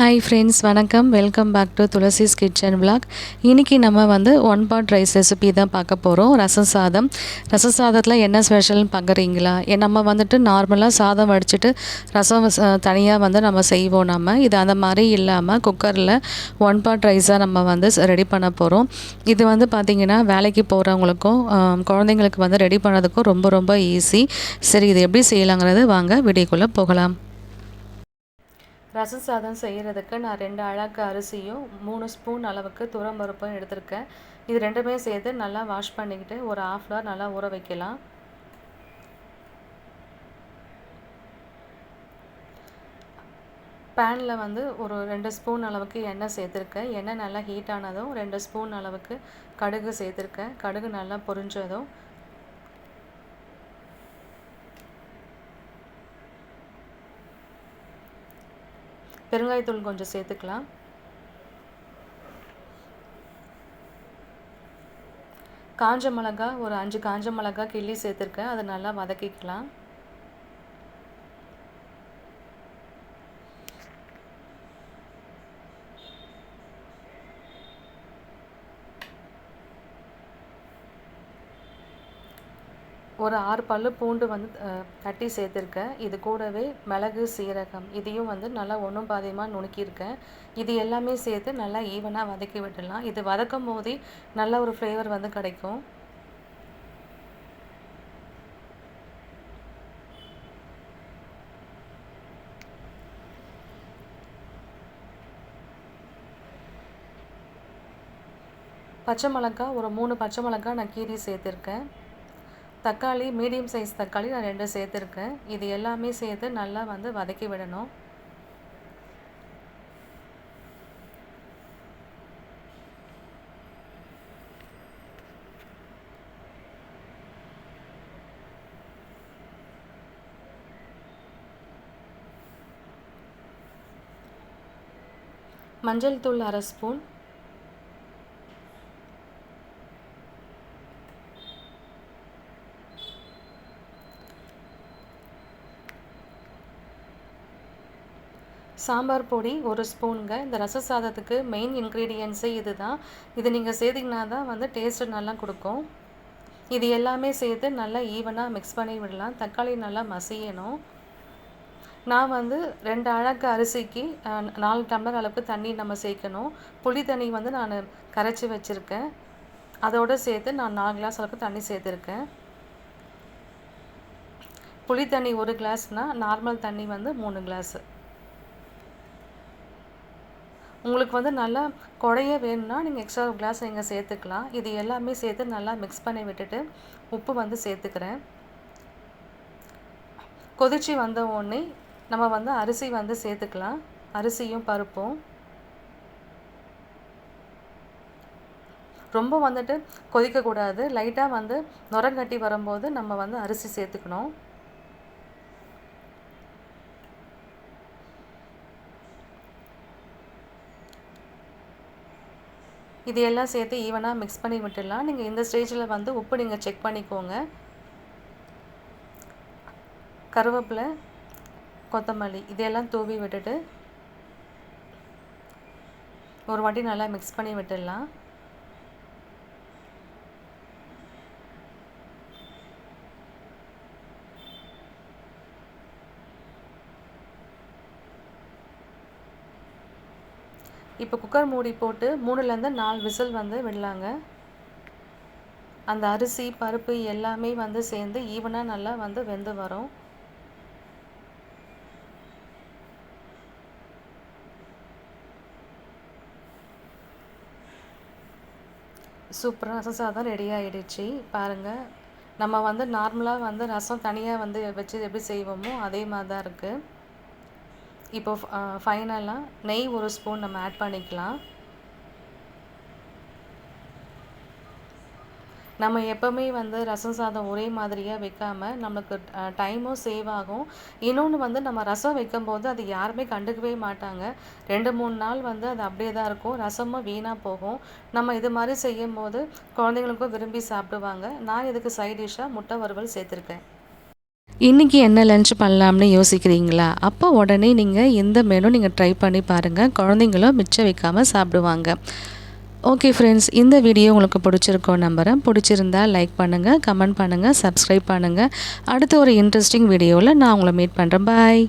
Hi friends வணக்கம். Welcome back to Thulasi's kitchen vlog இன்றைக்கி நம்ம வந்து ஒன் பாட் ரைஸ் ரெசிபி தான் பார்க்க போகிறோம் ரசம் சாதம். ரசம் சாதத்தில் என்ன ஸ்பெஷல்னு பார்க்குறீங்களா? நம்ம வந்துட்டு நார்மலாக சாதம் வடிச்சிட்டு ரசம் தனியாக வந்து நம்ம செய்வோம் நம்ம. இது அந்த மாதிரி இல்லாமல் குக்கரில் ஒன் பாட் ரைஸாக நம்ம வந்து ரெடி பண்ண போகிறோம் இது வந்து பார்த்திங்கன்னா வேலைக்கு போகிறவங்களுக்கும் குழந்தைங்களுக்கு வந்து ரெடி பண்ணதுக்கும் ரொம்ப ரொம்ப ஈஸி சரி இது எப்படி செய்யலாங்கிறது வாங்க வீடியோக்குள்ளே போகலாம். ரசம் சாதம் செய்கிறதுக்கு நான் ரெண்டு அழகு அரிசியும் மூணு ஸ்பூன் அளவுக்கு துவரம்பருப்பும் எடுத்திருக்கேன். இது ரெண்டுமே சேர்த்து நல்லா வாஷ் பண்ணிக்கிட்டு ஒரு ஆஃப் ஹவர் நல்லா ஊற வைக்கலாம். பேனில் வந்து ஒரு ரெண்டு ஸ்பூன் அளவுக்கு எண்ணெய் சேர்த்துருக்கேன். எண்ணெய் நல்லா ஹீட் ஆனதும் ரெண்டு ஸ்பூன் அளவுக்கு கடுகு சேர்த்துருக்கேன். கடுகு நல்லா பொரிஞ்சதும் பெருங்காயத்தூள் கொஞ்சம் சேர்த்துக்கலாம். காஞ்ச மிளகா ஒரு அஞ்சு காஞ்ச மிளகா கிள்ளி சேர்த்துருக்கேன். அதை நல்லா வதக்கிக்கலாம். ஒரு ஆறு பல்லு பூண்டு வந்து தட்டி சேர்த்துருக்கேன். இது கூடவே மிளகு சீரகம் இதையும் வந்து நல்லா ஒன்றும் பாதியமாக நுணுக்கியிருக்கேன். இது எல்லாமே சேர்த்து நல்லா ஈவனாக வதக்கி விட்டுடலாம். இது வதக்கும் போதே நல்ல ஒரு ஃப்ளேவர் வந்து கிடைக்கும். பச்சை மிளகா ஒரு மூணு பச்சை மிளகா நான் கீரி சேர்த்துருக்கேன். தக்காளி மீடியம் சைஸ் தக்காளி நான் ரெண்டு சேர்த்துருக்கேன். இது எல்லாமே சேர்த்து நல்லா வந்து வதக்கி விடணும். மஞ்சள் தூள் அரை ஸ்பூன். சாம்பார் பொடி ஒரு ஸ்பூனுங்க. இந்த ரச சாதத்துக்கு மெயின் இன்க்ரீடியன்ஸே இது தான் இது நீங்கள் சேர்த்திங்கன்னா தான் வந்து டேஸ்ட்டு நல்லா கொடுக்கும். இது எல்லாமே சேர்த்து நல்லா ஈவனாக மிக்ஸ் பண்ணி விடலாம். தக்காளி நல்லா மசியணும். நான் வந்து ரெண்டு அழகு அரிசிக்கு நாலு டம்ளர் அளவுக்கு தண்ணி நம்ம சேர்க்கணும். புளி தண்ணி வந்து நான் கரைச்சி வச்சுருக்கேன். அதோடு சேர்த்து நான் நாலு கிளாஸ் அளவுக்கு தண்ணி சேர்த்துருக்கேன். புளி தண்ணி ஒரு கிளாஸ்னால் நார்மல் தண்ணி வந்து மூணு கிளாஸு உங்களுக்கு வந்து நல்லா குறைய வேணும்னா நீங்கள் எக்ஸ்ட்ரா ஒரு கிளாஸ் நீங்கள் சேர்த்துக்கலாம். இது எல்லாமே சேர்த்து நல்லா மிக்ஸ் பண்ணி விட்டுட்டு உப்பு வந்து சேர்த்துக்கிறேன். கொதிச்சு வந்த உடனே நம்ம வந்து அரிசி வந்து சேர்த்துக்கலாம். அரிசியும் பருப்பும். ரொம்ப வந்துட்டு கொதிக்கக்கூடாது. லைட்டாக வந்து நுரங்கட்டி வரும்போது நம்ம வந்து அரிசி சேர்த்துக்கணும். இது எல்லாம் சேர்த்து ஈவனாக மிக்ஸ் பண்ணி விட்டுடலாம். நீங்கள் இந்த ஸ்டேஜில் வந்து உப்பு நீங்கள் செக் பண்ணிக்கோங்க. கருவேப்பிலை கொத்தமல்லி இதையெல்லாம் தூவி விட்டுட்டு ஒரு வாட்டி நல்லா மிக்ஸ் பண்ணி விட்டுடலாம். இப்போ குக்கர் மூடி போட்டு மூணுலேருந்து நாலு விசில் வந்து விடலாங்க. அந்த அரிசி பருப்பு எல்லாமே வந்து சேர்ந்து ஈவனாக நல்லா வந்து வெந்து வரும். சூப்பராக ரசம் சாதம் ரெடி ஆகிடுச்சு பாருங்கள் நம்ம வந்து நார்மலாக வந்து ரசம் தனியாக வந்து வச்சு எப்படி செய்வோமோ அதே மாதிரி தான் இருக்குது இப்போ ஃபைனலாக நெய் ஒரு ஸ்பூன் நம்ம ஆட் பண்ணிக்கலாம். நம்ம எப்போவுமே வந்து ரசம் சாதம் ஒரே மாதிரியாக வைக்காமல் நமக்கு டைமும் சேவ் ஆகும். இன்னொன்று வந்து நம்ம ரசம் வைக்கும்போது அது யாருமே கண்டுக்கவே மாட்டாங்க. ரெண்டு மூணு நாள் வந்து அது அப்படியே தான் இருக்கும். ரசமும் வீணாக போகும். நம்ம இது மாதிரி செய்யும்போது குழந்தைங்களுக்கும் விரும்பி சாப்பிடுவாங்க. நான் இதுக்கு சைட் டிஷ்ஷாக முட்டை வறுவல் சேர்த்துருக்கேன். இன்றைக்கி என்ன லன்ச் பண்ணலாம்னு யோசிக்கிறீங்களா? அப்போ உடனே நீங்கள் எந்த மெனு நீங்கள் ட்ரை பண்ணி பாருங்கள் குழந்தைங்களும் மிச்சம் வைக்காமல் சாப்பிடுவாங்க. ஓகே ஃப்ரெண்ட்ஸ் இந்த வீடியோ உங்களுக்கு பிடிச்சிருக்கோம் நம்புகிறேன் பிடிச்சிருந்தா லைக் பண்ணுங்கள் கமெண்ட் பண்ணுங்கள் சப்ஸ்கிரைப் பண்ணுங்கள் அடுத்த ஒரு இன்ட்ரெஸ்டிங் வீடியோவில் நான் உங்களை மீட் பண்ணுறேன் பாய்